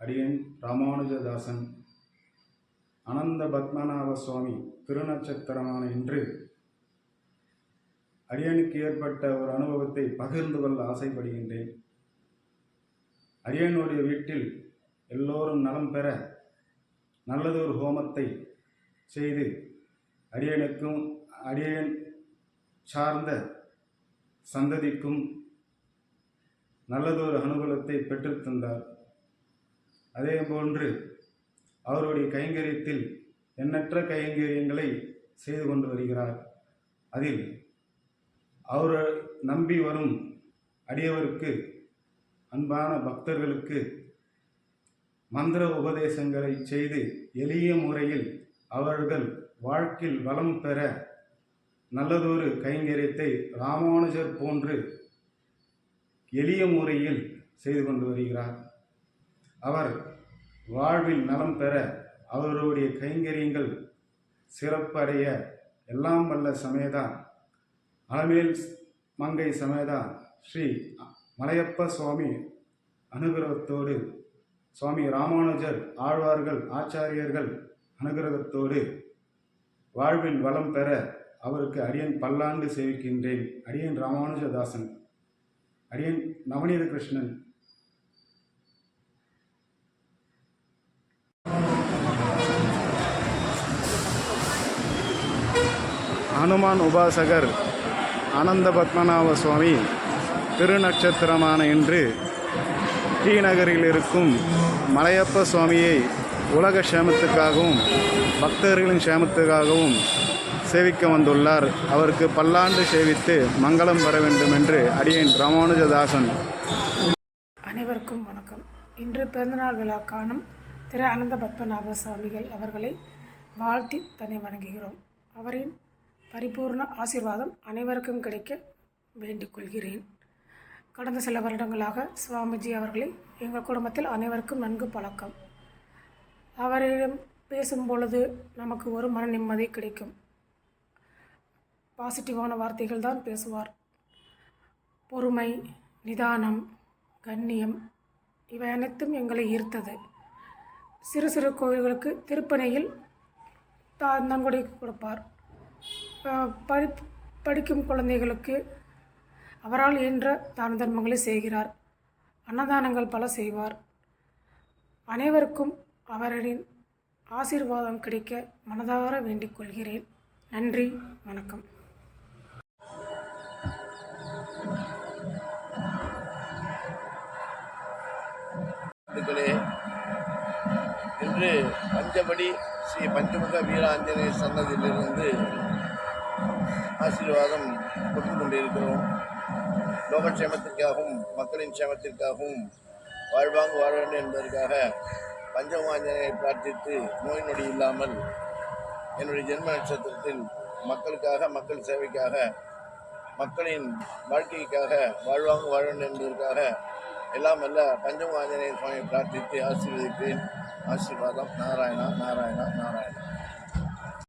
அடியன் ராமானுஜதாசன் அனந்த பத்மநாப சுவாமி திருநட்சத்திரமான இன்று அரியனுக்கு ஏற்பட்ட ஒரு அனுபவத்தை பகிர்ந்து கொள்ள ஆசைப்படுகின்றேன். அரியனுடைய வீட்டில் எல்லோரும் நலம் பெற நல்லதொரு ஹோமத்தை செய்து அரியனுக்கும் அடியன் சார்ந்த சந்ததிக்கும் நல்லதொரு அனுகூலத்தை பெற்றுத்தந்தார் அதே போன்று அவருடைய கைங்கரியத்தில் எண்ணற்ற கைங்கரியங்களை செய்து கொண்டு வருகிறார். அதில் அவர் நம்பி வரும் அடியவருக்கு அன்பான பக்தர்களுக்கு மந்திர உபதேசங்களை செய்து எளிய முறையில் அவர்கள் வாழ்க்கையில் வளம் பெற நல்லதொரு கைங்கரியத்தை ராமானுஜர் போன்று எளிய முறையில் செய்து கொண்டு வருகிறார். அவர் வாழ்வில் நலம் பெற அவருடைய கைங்கரியங்கள் சிறப்படைய எல்லாம் வல்ல சமேதா அலமேல் மங்கை சமேதா ஸ்ரீ மலையப்ப சுவாமி அனுகிரகத்தோடு சுவாமி ராமானுஜர் ஆழ்வார்கள் ஆச்சாரியர்கள் அனுகிரகத்தோடு வாழ்வில் வளம் பெற அவருக்கு அடியன் பல்லாண்டு சேவிக்கின்றேன். அடியன் ராமானுஜதாசன். அடியன் நவநீத கிருஷ்ணன் ஹனுமான் உபாசகர் ஆனந்த பத்மநாப சுவாமி திருநட்சத்திரமான இன்று டி நகரில் இருக்கும் மலையப்ப சுவாமியை உலக சேமத்துக்காகவும் பக்தர்களின் சேமத்துக்காகவும் சேவிக்க வந்துள்ளார். அவருக்கு பல்லாண்டு சேவித்து மங்களம் பெற வேண்டும் என்று அடியேன் ராமானுஜதாசன். அனைவருக்கும் வணக்கம். இன்று பிறந்தநாள் விழா காணும் திரு அனந்த பத்மநாப சுவாமிகள் அவர்களை வாழ்த்தி தன்னை வணங்குகிறோம். அவரின் பரிபூர்ண ஆசீர்வாதம் அனைவருக்கும் கிடைக்க வேண்டிக் கொள்கிறேன். கடந்த சில வருடங்களாக சுவாமிஜி அவர்களை எங்கள் குடும்பத்தில் அனைவருக்கும் நன்கு பழக்கம். அவரிடம் பேசும் பொழுது நமக்கு ஒரு மன நிம்மதி கிடைக்கும். பாசிட்டிவான வார்த்தைகள் தான் பேசுவார். பொறுமை நிதானம் கண்ணியம் இவை அனைத்தும் எங்களை ஈர்த்தது. சிறு சிறு கோவில்களுக்கு திருப்பணியில் தா நன்கொடை கொடுப்பார். படி படிக்கும் குழந்தைகளுக்கு அவரால் இயன்ற தான தர்மங்களை செய்கிறார். அன்னதானங்கள் பல செய்வார். அனைவருக்கும் அவரின் ஆசீர்வாதம் கிடைக்க மனதார வேண்டிக் கொள்கிறேன். நன்றி வணக்கம். இன்று பஞ்சபடி ஸ்ரீ பஞ்சமுக வீராஞ்சநேய சன்னதியிலிருந்து ஆசீர்வாதம் கொடுத்து கொண்டிருக்கிறோம். லோகக்ஷேமத்திற்காகவும் மக்களின் க்ஷேமத்திற்காகவும் வாழ்வாங்கு வாழ வேண்டும் என்பதற்காக பஞ்சமாஞ்சனையை பிரார்த்தித்து நோய் நொடி இல்லாமல் என்னுடைய ஜென்ம நட்சத்திரத்தில் மக்களுக்காக மக்கள் சேவைக்காக மக்களின் வாழ்க்கைக்காக வாழ்வாங்கு வாழ வேண்டும் என்பதற்காக எல்லாம் அல்ல பஞ்சம ஆஞ்சநேய சுவாமியை பிரார்த்தித்து ஆசீர்வதிப்பேன். ஆசீர்வாதம். நாராயணா நாராயணா நாராயணா.